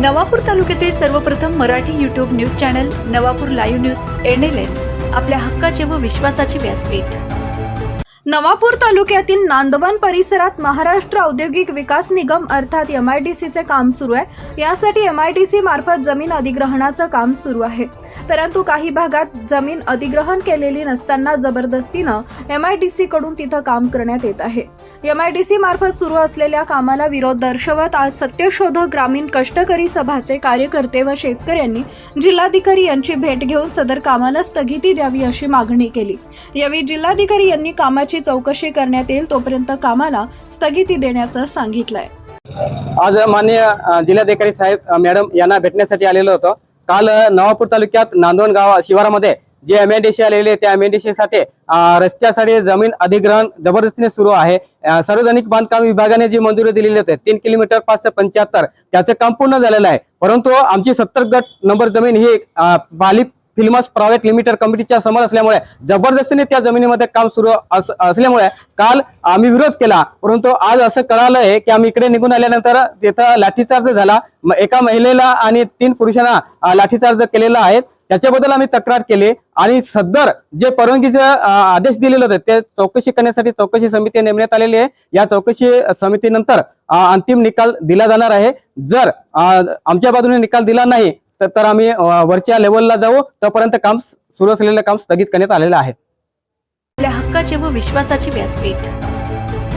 नवापूर तालुक्यातील सर्वप्रथम Marathi YouTube news channel Navapur live news NLN आपल्या हक्काचे व विश्वासाचे व्यासपीठ. नवापूर तालुक्यातील नांदवन परिसरात महाराष्ट्र औद्योगिक विकास निगम अर्थात एम आय डी सीचे काम सुरू आहे. यासाठी एम आय डी सी मार्फत जमीन अधिग्रहणाचं काम सुरू आहे. परंतु काही भागात जमीन अधिग्रहण केलेली नसताना जबरदस्तीनं एम आय डी सी कडून तिथं काम करण्यात येत आहे. एम आय डी सी मार्फत सुरू असलेल्या कामाला विरोध दर्शवत आज सत्यशोधक ग्रामीण कष्टकरी सभाचे कार्यकर्ते व शेतकऱ्यांनी जिल्हाधिकारी यांची भेट घेऊन सदर कामाला स्थगिती द्यावी अशी मागणी केली. यावेळी जिल्हाधिकारी यांनी कामाची चौकशी करण्यात येईल तोपर्यंत कामाला स्थगिती देण्याचं सांगितलंय. आज माननीय जिल्हाधिकारी साहेब मॅडम यांना भेटण्यासाठी आलेलो होतो. काल नवापूर तालुक्यात नांदवण गाव शिवारामध्ये जे एमएनडीसी आलेले त्या एमएनडीसी साठी रस्त्यासाठी जमीन अधिग्रहण जबरदस्तीने सुरू आहे. सार्वजनिक बांधकाम विभागाने जी मंजुरी दिलेली होती तीन किलोमीटर पाचशे पंच्याहत्तर त्याचं काम पूर्ण झालेलं आहे. परंतु आमची सत्तर गट नंबर जमीन ही अ, पाली फिल्मस प्रायव्हेट लिमिटेड कंपनीच्या समोर असल्यामुळे जबरदस्तीने त्या जमिनीमध्ये काम सुरू असल्यामुळे काल आम्ही विरोध केला. परंतु आज असं कळालं आहे की आम्ही इकडे निघून आल्यानंतर तिथं लाठीचार्ज झाला. म- एका महिलेला आणि तीन पुरुषांना लाठीचार्ज केलेला आहे. त्याच्याबद्दल आम्ही तक्रार केली आणि सदर जे परवानगीचे आदेश दिलेले होते ते चौकशी करण्यासाठी चौकशी समिती नेमण्यात आलेली आहे. या चौकशी समितीनंतर अंतिम निकाल दिला जाणार आहे. जर आमच्या बाजूने निकाल दिला नाही तर आम्ही वरच्या लेवलला जाऊ. तोपर्यंत काम सुरू असलेलं काम स्थगित करण्यात आलेलं आहे. आपल्या हक्काचे व विश्वासाचे व्यासपीठ.